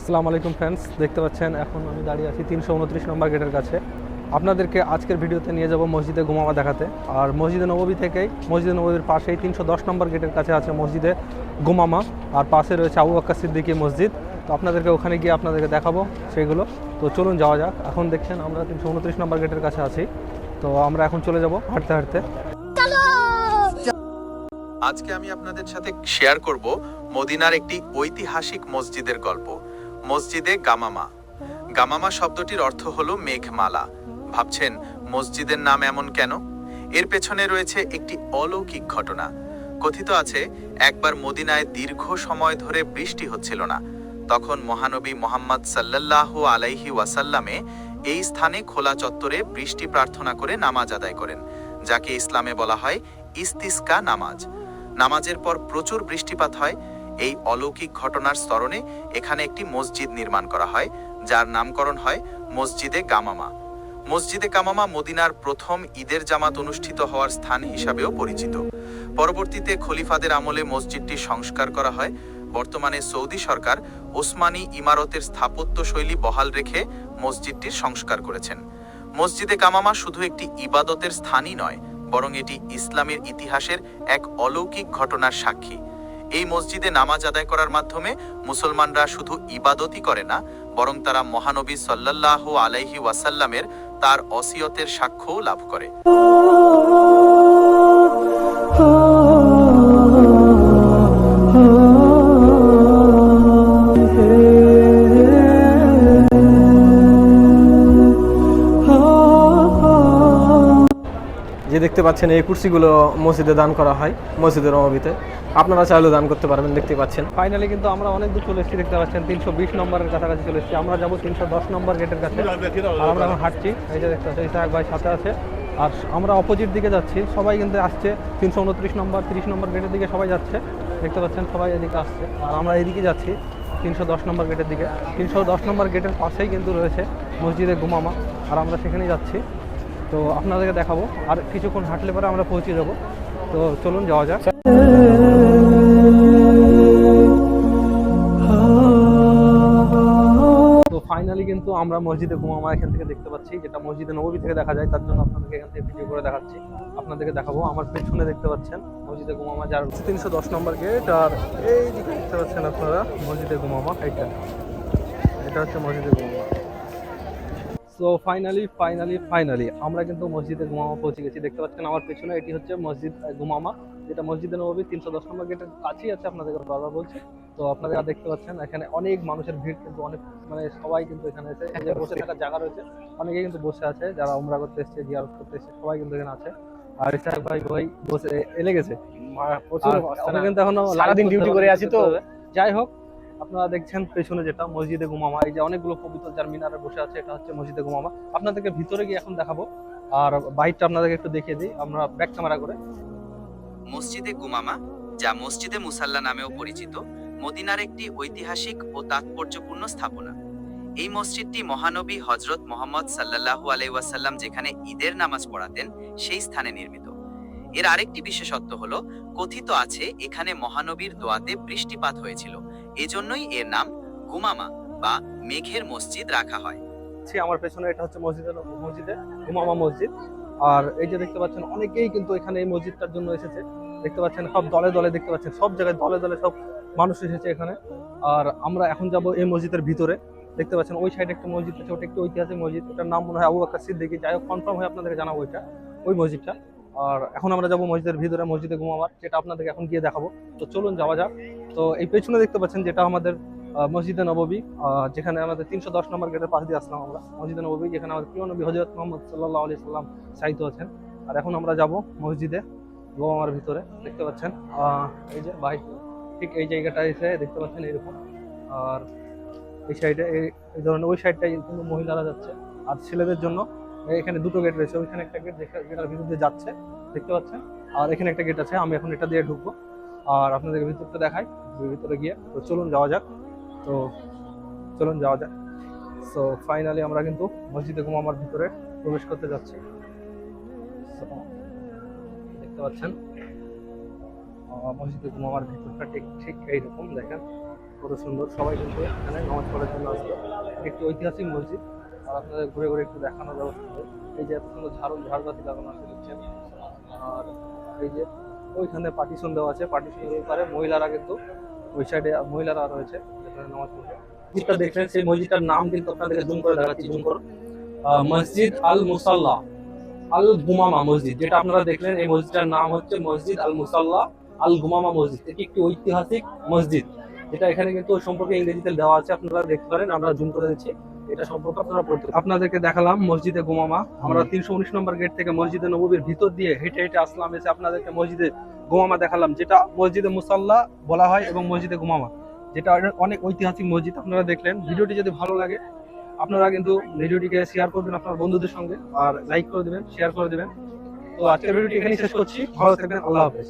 আসসালামু আলাইকুম ফ্রেন্ডস দেখতে পাচ্ছেন, এখন আমি দাঁড়িয়ে আছি তিনশো উনত্রিশ নম্বর গেটের কাছে। আপনাদেরকে আজকের ভিডিওতে নিয়ে যাব মসজিদে গুমামা দেখাতে। আর মসজিদে নববী থেকেই, মসজিদে নবীর পাশেই তিনশো দশ নম্বর গেটের কাছে আছে মসজিদে গুমামা আর পাশে রয়েছে আবু আক্কা সিদ্দিকী মসজিদ। তো আপনাদেরকে ওখানে গিয়ে আপনাদেরকে দেখাবো সেগুলো। তো চলুন যাওয়া যাক। এখন দেখছেন, আমরা তিনশো উনত্রিশ নম্বর গেটের কাছে আছি। তো আমরা এখন চলে যাব হাঁটতে হাঁটতে। আজকে আমি আপনাদের সাথে শেয়ার করব মদিনার একটি ঐতিহাসিক মসজিদের গল্প। মসজিদে গামামা। গামামা শব্দটির অর্থ হলো মেঘমালা। ভাবছেন, মসজিদের নাম এমন কেন? এর পেছনে রয়েছে একটি অলৌকিক ঘটনা। কথিত আছে, একবার মদিনায় দীর্ঘ সময় ধরে বৃষ্টি হচ্ছিল না। তখন মহানবী মোহাম্মদ সাল্লাল্লাহু আলাইহি ওয়াসাল্লামে এই স্থানে খোলা চত্বরে বৃষ্টি প্রার্থনা করে নামাজ আদায় করেন, যাকে ইসলামে বলা হয় ইস্তিস্কা নামাজ। নামাজের পর প্রচুর বৃষ্টিপাত হয় এই অলৌকিক ঘটনার স্তরণে এখানে একটি মসজিদ নির্মাণ করা হয়, যার নামকরণ হয় মসজিদে গামামা। মসজিদে কামামা মদিনার প্রথম ঈদের জামাত অনুষ্ঠিত হওয়ার স্থান হিসাবেও পরিচিত। পরবর্তীতে খলিফাদের আমলে মসজিদটি সংস্কার করা হয়। বর্তমানে সৌদি সরকার ওসমানী ইমারতের স্থাপত্য শৈলী বহাল রেখে মসজিদটির সংস্কার করেছেন। মসজিদে কামামা শুধু একটি ইবাদতের স্থানই নয়, বরং এটি ইসলামের ইতিহাসের এক অলৌকিক ঘটনার সাক্ষী। এই মসজিদে নামাজ আদায় করার মাধ্যমে মুসলমানরা শুধু ইবাদতই করে না, বরং তারা মহানবী সাল্লাল্লাহু আলাইহি ওয়াসাল্লামের তার অসিয়তের সাক্ষ্যও লাভ করে। যে দেখতে পাচ্ছেন এই কুর্সিগুলো মসজিদে দান করা হয়, মসজিদের নবীতে আপনারা চাইলেও দান করতে পারবেন, দেখতে পাচ্ছেন। ফাইনালি কিন্তু আমরা অনেক দূর চলে এসেছি, দেখতে পাচ্ছেন, তিনশো বিশ নম্বরের কাছাকাছি চলে এসেছি। আমরা যাব তিনশো দশ নম্বর গেটের কাছে। আমরা এখন হাঁটছি। এই যে দেখতে পাচ্ছি ইসাহাক ভাই সাথে আছে। আর আমরা অপোজিট দিকে যাচ্ছি। সবাই কিন্তু আসছে তিনশো উনত্রিশ নম্বর, তিরিশ নম্বর গেটের দিকে সবাই যাচ্ছে। দেখতে পাচ্ছেন, সবাই এদিকে আসছে। আর আমরা এদিকে যাচ্ছি তিনশো দশ নম্বর গেটের দিকে। তিনশো দশ নম্বর গেটের পাশেই কিন্তু রয়েছে মসজিদে গুমামা আর আমরা সেখানেই যাচ্ছি। তো আপনাদেরকে দেখাবো। আর কিছুক্ষণ হাঁটলে পরে আমরা পৌঁছে যাব। তো চলুন, যাওয়া যাক। তো ফাইনালি কিন্তু আমরা মসজিদে গুমামা এখান থেকে দেখতে পাচ্ছি, যেটা মসজিদে নবী থেকে দেখা যায়, তার জন্য আপনাদেরকে এখান থেকে ভিডিও করে দেখাচ্ছি। আপনাদেরকে দেখাবো, আমার পেছনে দেখতে পাচ্ছেন, মসজিদে গুমামা যার তিনশো দশ নম্বর গেট আর এই দিকে দেখতে পাচ্ছেন আপনারা, মসজিদে গুমামা এইটা। এটা হচ্ছে মসজিদে গুমামা সো ফাইনালি ফাইনালি ফাইনালি আমরা কিন্তু মসজিদে গুমামা পৌঁছে গেছি। দেখতে পাচ্ছেন আমার পেছনে এটি হচ্ছে মসজিদ গুমামা। যেটা মসজিদে নবী তিনশো দশ নম্বর গেটের কাছেই আছে আপনাদেরকে বারবার বলছি। তো আপনারা দেখতে পাচ্ছেন এখানে অনেক মানুষের ভিড় কিন্তু অনেক মানে সবাই কিন্তু এখানে এসে যে বসে থাকার জায়গা রয়েছে অনেকেই কিন্তু বসে আছে। যারা উমরা করতে এসছে জিয়ারত করতে এসছে সবাই কিন্তু এখানে আছে। আর ইসাক ভাই ভাই বসে এলে গেছে। প্রচুর কিন্তু এখনও সারাদিন ডিউটি করে আছি তো। যাই হোক আপনারা দেখছেন পেছনে যেটা, মসজিদে গুমামা এই যে অনেকগুলো পবিত্র যার মিনারে বসে আছে, এটা হচ্ছে মসজিদে গুমামা আপনাদেরকে ভিতরে গিয়ে এখন দেখাবো, আর বাইকটা আপনাদেরকে একটু দেখিয়ে দিই, আমরা ব্যাক ক্যামেরা করে। মসজিদে গুমামা যা মসজিদে মুসাল্লা নামেও পরিচিত, মদিনার একটি ঐতিহাসিক ও তাৎপর্যপূর্ণ স্থাপনা। এই মসজিদটি মহানবী হজরত মোহাম্মদ সাল্লাল্লাহু আলাইহি ওয়াসাল্লাম যেখানে ঈদের নামাজ পড়াতেন, সেই স্থানে নির্মিত। এর আরেকটি বিশেষত্ব হল, কথিত আছে, এখানে মহানবীর দোয়াতে বৃষ্টিপাত হয়েছিল। এজন্যই এর নাম গুমামা বা মেঘের মসজিদ রাখা হয়। আমার পেছনে এটা হচ্ছে মসজিদে মসজিদে, গুমামা মসজিদ। আর এই যে দেখতে পাচ্ছেন, অনেকেই কিন্তু এখানে এই মসজিদটার জন্য এসেছে। দেখতে পাচ্ছেন, সব দলে দলে দেখতে পাচ্ছেন, সব জায়গায় দলে দলে সব মানুষ এসেছে এখানে। আর আমরা এখন যাব এই মসজিদের ভিতরে। দেখতে পাচ্ছেন, ওই সাইডে একটা মসজিদ আছে, ওটা একটু ঐতিহাসিক মসজিদ। ওটার নাম মনে হয় আবু বাক্কা সিদ্দিকি। যাই হোক কনফার্ম হয়ে আপনাদেরকে জানাব ওইটা ওই মসজিদটা। আর এখন আমরা যাব মসজিদের ভিতরে, মসজিদে গুমামার, যেটা আপনাদেরকে এখন গিয়ে দেখাবো। তো চলুন, যাওয়া যাক। তো এই পেছনে দেখতে পাচ্ছেন যেটা আমাদের মসজিদে নববী যেখানে আমাদের তিনশো দশ নম্বর গেটের পাশ দিয়ে আসলাম আমরা, মসজিদে নববী, যেখানে আমাদের প্রিয় নবী হজরত মোহাম্মদ সাল্লাহ আলি সাল্লাম সাহিত্য আছেন। আর এখন আমরা যাব মসজিদে গোমামার ভিতরে, দেখতে পাচ্ছেন এই যে ভাই, ঠিক এই জায়গাটা এসে দেখতে পাচ্ছেন এরকম আর এই সাইডে, এই ধরনের ওই সাইডটাই কিন্তু মহিলারা যাচ্ছে। আর ছেলেদের জন্য এখানে দুটো গেট রয়েছে, ওইখানে একটা গেট যেটার ভিতর দিয়ে যাচ্ছে, দেখতে পাচ্ছেন। আর এখানে একটা গেট আছে, আমি এখন এটা দিয়ে ঢুকবো। আর আপনাদেরকে ভিতরটা দেখাই ভিতরে গিয়ে। তো চলুন যাওয়া যাক। তো চলুন যাওয়া যাক। সো ফাইনালি আমরা কিন্তু মসজিদে গুমামার ভিতরে প্রবেশ করতে যাচ্ছি। দেখতে পাচ্ছেন? মসজিদে গুমামার ভিতরটা ঠিক ঠিক এইরকম, দেখেন। কত সুন্দর। সবাই কিন্তু এখানে নামাজ পড়ার জন্য আসবে একটি ঐতিহাসিক মসজিদ। আর আপনাদের ঘুরে ঘুরে একটু দেখানো হবে এই যে এত সুন্দর ঝাড়ু, ঝাড়বাতি লাগানো আছে দেখছেন। আর এই যে ওইখানে পার্টিশন দেওয়া আছে। পার্টিশনের পারে মহিলারা কিন্তু ওই সাইডে মহিলারা রয়েছে, যেখানে নামাজ পড়বে। মসজিদটা দেখলেন, সেই মসজিদটার নাম কিন্তু আপনাদেরকে জুম করে দেখাচ্ছি জুম করুন। মসজিদ আল মুসাল্লাহ আল গুমামা মসজিদ, যেটা আপনারা দেখলেন, এই মসজিদটার নাম হচ্ছে মসজিদ আল মুসাল্লাহ আল গুমামা মসজিদ। এটি একটি ঐতিহাসিক মসজিদ, যেটা এখানে কিন্তু সম্পর্কে ইংরেজিতে দেওয়া আছে, আপনারা দেখতে পারেন, আমরা জুম করে দিচ্ছি। এটা সম্পর্কে আপনারা পড়তে আপনাদেরকে দেখালাম মসজিদে গুমামা আমরা তিনশো উনিশ নম্বর গেট থেকে মসজিদে নবীর ভিতর দিয়ে হেঁটে হেঁটে আসলাম এসে আপনাদেরকে মসজিদে গোমামা দেখালাম যেটা মসজিদে মুসাল্লা বলা হয় এবং মসজিদে গুমামা যেটা অনেক ঐতিহাসিক মসজিদ আপনারা দেখলেন। ভিডিওটি যদি ভালো লাগে আপনারা কিন্তু ভিডিওটিকে শেয়ার করবেন আপনার বন্ধুদের সঙ্গে আর লাইক করে দেবেন শেয়ার করে দেবেন। তো আজকের ভিডিওটি এখানেই শেষ করছি। ভালো থাকবেন আল্লাহ হাফেজ।